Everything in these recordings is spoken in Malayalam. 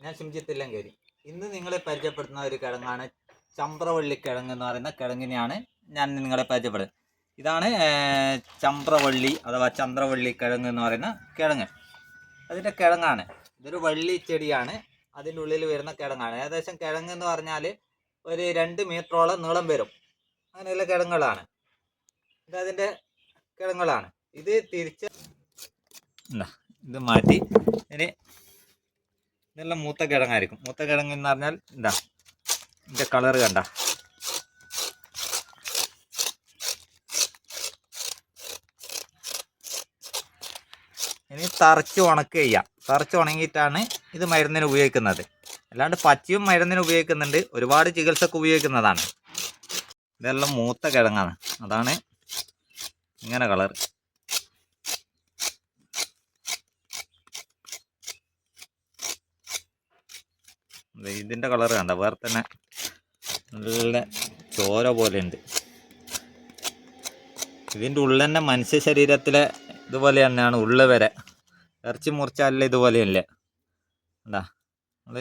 ഞാൻ ഷിംജിത്ത് ഇല്ലങ്കേരി ഇന്ന് നിങ്ങളെ പരിചയപ്പെടുത്തുന്ന ഒരു കിഴങ്ങാണ് ചമ്പ്രവള്ളി കിഴങ്ങ് എന്ന് പറയുന്ന കിഴങ്ങിനെയാണ് ഞാൻ നിങ്ങളെ പരിചയപ്പെടുന്നത്. ഇതാണ് ചമ്പ്രവള്ളി അഥവാ ചന്ദ്രവള്ളി കിഴങ്ങ് എന്ന് പറയുന്ന കിഴങ്ങ് അതിന്റെ കിഴങ്ങാണ് ഇതൊരു വള്ളി ചെടിയാണ്. അതിന്റെ ഉള്ളിൽ വരുന്ന കിഴങ്ങാണ് ഏകദേശം കിഴങ്ങ് എന്ന് പറഞ്ഞാൽ ഒരു രണ്ട് മീറ്ററോളം നീളം വരും. അങ്ങനെയുള്ള കിഴങ്ങുകളാണ് ഇത് അതിന്റെ കിഴങ്ങുകളാണ് ഇത് തിരിച്ച് ഇത് മാറ്റി. ഇനി ഇതെല്ലാം മൂത്ത കിഴങ്ങായിരിക്കും. മൂത്ത കിഴങ്ങ് എന്ന് പറഞ്ഞാൽ എന്താ ഇതിന്റെ കളർ കണ്ട. ഇനി തറച്ച് ഉണക്ക് ചെയ്യാം. തറച്ച് ഉണങ്ങിയിട്ടാണ് ഇത് മരുന്നിന് ഉപയോഗിക്കുന്നത്. അല്ലാണ്ട് പച്ചയും മരുന്നിന് ഉപയോഗിക്കുന്നുണ്ട്. ഒരുപാട് ചികിത്സക്ക് ഉപയോഗിക്കുന്നതാണ്. ഇതെല്ലാം മൂത്ത കിഴങ്ങാണ്. അതാണ് ഇങ്ങനെ കളർ ഇതിന്റെ കളർ കണ്ട? വേറെ തന്നെ നല്ല ചോര പോലെ ഉണ്ട് ഇതിന്റെ ഉള്ളിൽ തന്നെ മനുഷ്യ ശരീരത്തിലെ ഇതുപോലെ തന്നെയാണ് ഉള്ളു വരെ. ഇറച്ചി മുറിച്ചാലല്ല ഇതുപോലെയല്ലേ എന്താ അത്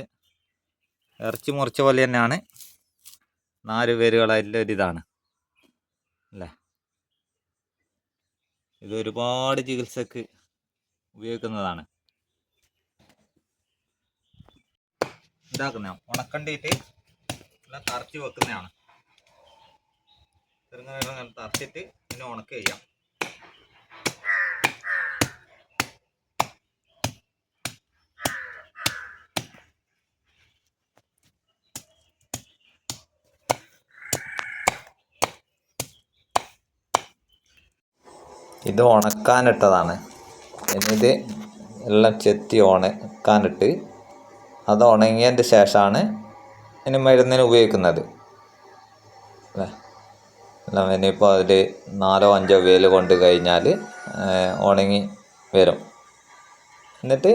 ഇറച്ചി മുറിച്ച പോലെ തന്നെയാണ് നാല് പേരുകളായിട്ടുള്ള ഒരിതാണ് അല്ലേ? ഇത് ഒരുപാട് ചികിത്സക്ക് ഉപയോഗിക്കുന്നതാണ്. ഇതാക്കുന്ന ഉണക്കണ്ടിട്ട് എല്ലാം തറച്ച് വെക്കുന്നതാണ്. ചെറുങ്ങനെ തറച്ചിട്ട് പിന്നെ ഉണക്ക ചെയ്യാം. ഇത് ഉണക്കാനിട്ടതാണ്. എന്നിത് എല്ലാം ചെത്തി ഉണക്കാനിട്ട് അത് ഉണങ്ങിയതിന്റെ ശേഷമാണ് ഇനി മരുന്നിന് ഉപയോഗിക്കുന്നത്. അല്ലേ? ഇനിയിപ്പോൾ അതിൽ നാലോ അഞ്ചോ വെയിൽ കൊണ്ട് കഴിഞ്ഞാൽ ഉണങ്ങി വരും. എന്നിട്ട്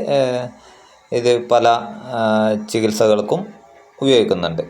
ഇത് പല ചികിത്സകൾക്കും ഉപയോഗിക്കുന്നുണ്ട്.